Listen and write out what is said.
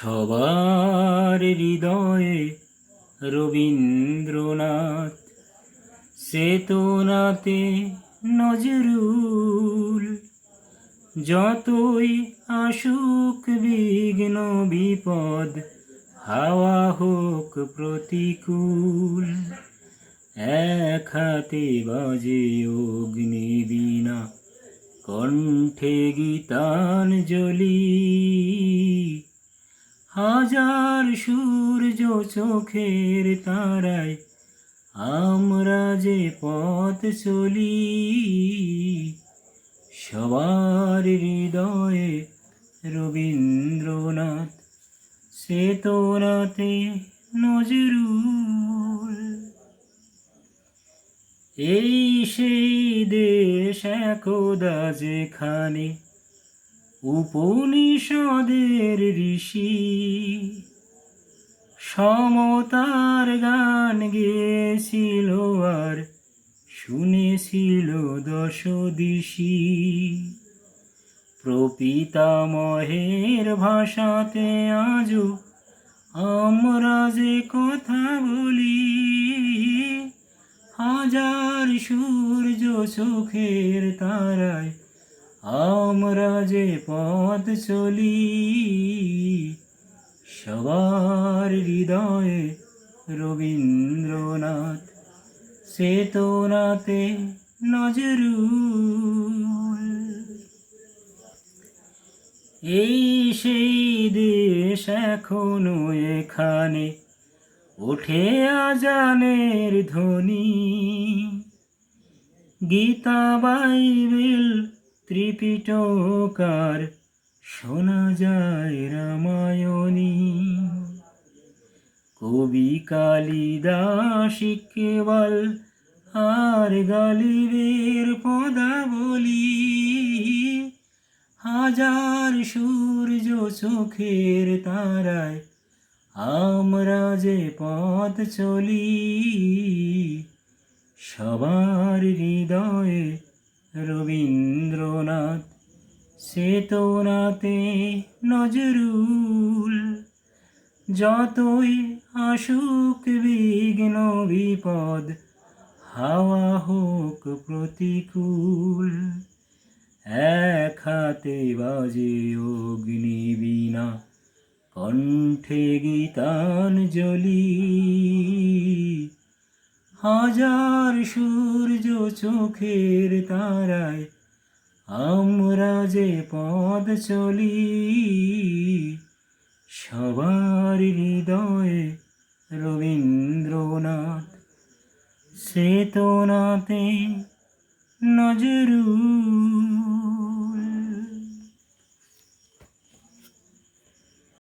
সবার হৃদয়ে রবীন্দ্রনাথ চেতনাতে নজরুল। যতই আসুক বিঘ্ন বিপদ, হাওয়া হোক প্রতিকূল। এক হাতে বাজে অগ্নিবীণা কণ্ঠে গীতাঞ্জলি। হাজার সূর্য চোখের তারায়, আমরা যে পথ চলি, সবার হৃদয়ে রবীন্দ্রনাথ চেতনাতে নজরুল। এই সেই দেশ একদা যেখানে উপনিষদের ঋষি সমতার গান গেছিল আর শুনেছিল দশ দিশি প্রপিতামহের ভাষাতে আজও আমরা যে কথা বলি, হাজার সূর্য চোখের তারায় আমরা যে পথ চলি, সবার হৃদয়ে রবীন্দ্রনাথ চেতনাতে নজরুল। এই সেই দেশ এখনও এখানে, ওঠে আজানের ধ্বনি। গীতা বাইবেল ত্রিপিটকার শোনা যায় রামায়ণী। কবি কালিদাস কেবল আর গালিবের পদাবলী, হাজার সূর্য চোখের তারায় আমরা যে পথ চলি, সবার হৃদয়ে রবীন্দ্রনাথ চেতনাতে নজরুল, যতই আসুক বিঘ্ন বিপদ, হাওয়া হোক প্রতিকূল, এক হাতে বাজে অগ্নিবীণা কণ্ঠে গীতাঞ্জলি হাজার সূর্য চোখের তারায় আমরা যে পদ চলি সবার হৃদয়ে রবীন্দ্রনাথ চেতনাতে নজরুল